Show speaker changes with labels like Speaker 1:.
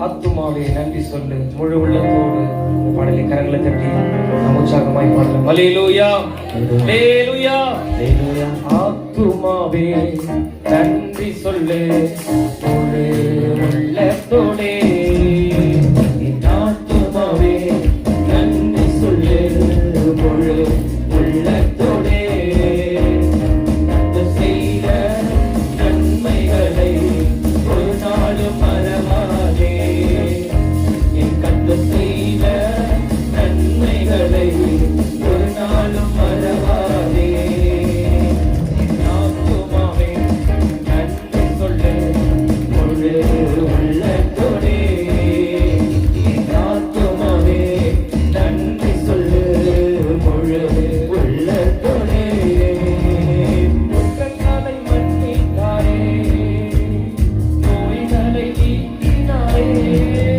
Speaker 1: ஆத்துமாவே நன்றி சொல்லு. முழு உள்ளத்தோடு பாடலை கரங்களை தட்டி உற்சாகமாய் ஹalleluya. ஹalleluya.
Speaker 2: ஹalleluya.
Speaker 1: ஆத்துமாவே நன்றி சொல்லு. Yeah.